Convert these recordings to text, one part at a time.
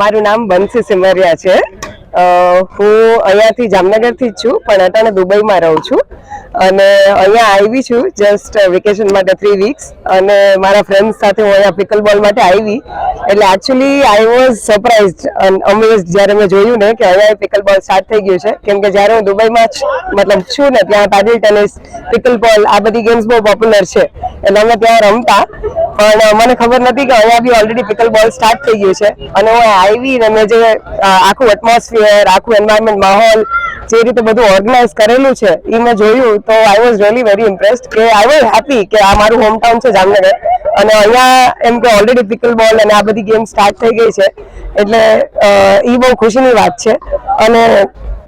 મારું નામ બંસી સિમરિયા છે. હું અહીંયાથી જામનગરથી જ છું, પણ અત્યારે દુબઈમાં રહું છું. અને અહીંયા આવી છું જસ્ટ વેકેશન માટે થ્રી વીક્સ અને મારા ફ્રેન્ડ્સ સાથે હું અહીંયા પિકલ બોલ માટે આવી. એટલે actually I was surprised amaze જ્યારે મેં જોયું ને કે અહીંયા પિકલ બોલ સ્ટાર્ટ થઈ ગયું છે. કેમ કે જ્યારે હું દુબઈમાં મતલબ છું ને, ત્યાં પેડલ ટેનિસ પિકલ બોલ આ બધી ગેમ્સ બહુ પોપ્યુલર છે. એટલે અમે ત્યાં રમતા. પણ મને ખબર નથી કે અહીંયા બી ઓલરેડી પિકલ બોલ સ્ટાર્ટ થઈ ગયું છે. અને હું આવી ને મેં જે આખું એટમોસ્ફિયર આખું એન્વાયરમેન્ટ માહોલ, જે રીતે બધું ઓર્ગેનાઇઝ કરેલું છે એ મેં જોયું તો I was really very impressed કે આઈ વોઝ હેપી કે આ મારું હોમ ટાઉન છે જામનગર. અને અહીંયા એમ કે ઓલરેડી પિકલ બોલ અને આ બધી ગેમ સ્ટાર્ટ થઈ ગઈ છે. એટલે એ બહુ ખુશીની વાત છે. અને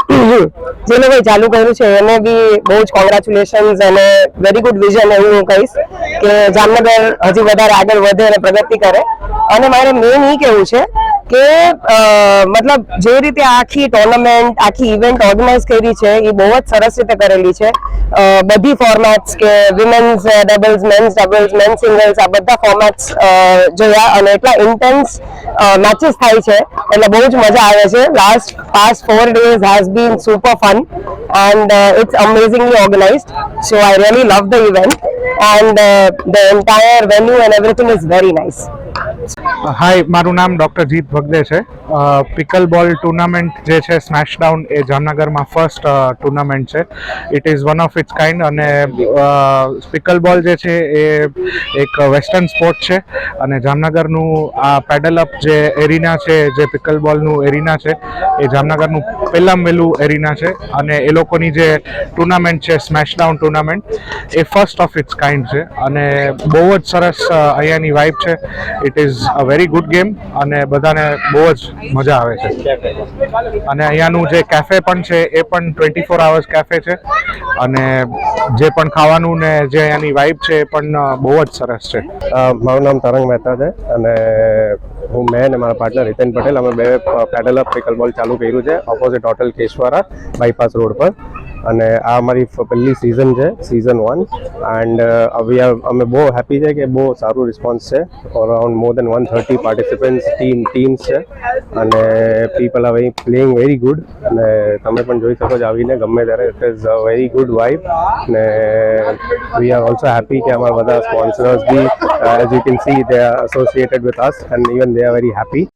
જે લોકોએ ચાલુ કર્યું છે, એને બી બહુ જ કોંગ્રેચ્યુલેશન્સ અને વેરી ગુડ વિઝન એવું હું કહીશ કે જામનગર હજી વધારે આગળ વધે અને પ્રગતિ કરે. અને મારે મેઇન એ કેવું છે કે મતલબ જે રીતે આખી ટુર્નામેન્ટ આખી ઇવેન્ટ ઓર્ગેનાઇઝ કરી છે, એ બહુ જ સરસ રીતે કરેલી છે. બધી ફોર્મેટ્સ કે women's doubles men's doubles men singles આ બધા ફોર્મેટ્સ જોયા અને એટલા ઇન્ટેન્સ મેચીસ થાય છે. એટલે બહુ જ મજા આવે છે. Last past four days has been super fun and it's amazingly organised so I really love the event and the entire venue and everything is very nice hi મારું નામ ડૉક્ટર જીત ભગદે છે. પિકલ બોલ ટુર્નામેન્ટ જે છે સ્મેશડાઉન એ જામનગરમાં first tournament છે. It is one of its kind અને પિકલ બોલ જે છે એ એક વેસ્ટર્ન સ્પોર્ટ છે અને જામનગરનું આ પેડલ અપ જે એરિના છે, જે પિકલ બોલનું એરિના છે, એ જામનગરનું પહેલાં વહેલું એરિના છે અને એ લોકોની જે ટુર્નામેન્ટ છે સ્મેશડાઉન ટુર્નામેન્ટ એ ફર્સ્ટ ઓફ ઇટ્સ કાઇન્ડ છે અને બહુ જ સરસ અહીંયાની વાઇબ છે. It is a very good game અને બધાને બહુ જ મજા આવે છે. અને અહીંયાનું જે કેફે પણ છે, એ પણ ટ્વેન્ટી ફોર આવર્સ કેફે છે. અને જે પણ ખાવાનું ને જે અહીંયાની વાઇબ છે, એ પણ બહુ જ સરસ છે. મારું નામ તરંગ મહેતા છે અને હું મેં અને મારા પાર્ટનર હિતેન પટેલ અમે બે પેડલ અપ પિકલ બોલ ચાલુ કર્યું છે opposite hotel Keshwara bypass road પર. અને આ અમારી પહેલી સિઝન છે સિઝન વન એન્ડ અમે બહુ હેપી છે કે બહુ સારું રિસ્પોન્સ છે. Around more than one thirty participants team teams છે. અને people are very playing very good અને તમે પણ જોઈ શકો છો આવીને ગમે ત્યારે. It is a very good vibe ને વી આર ઓલ્સો હેપી કે અમારા બધા sponsors be as you can see they are associated with us and even they are very happy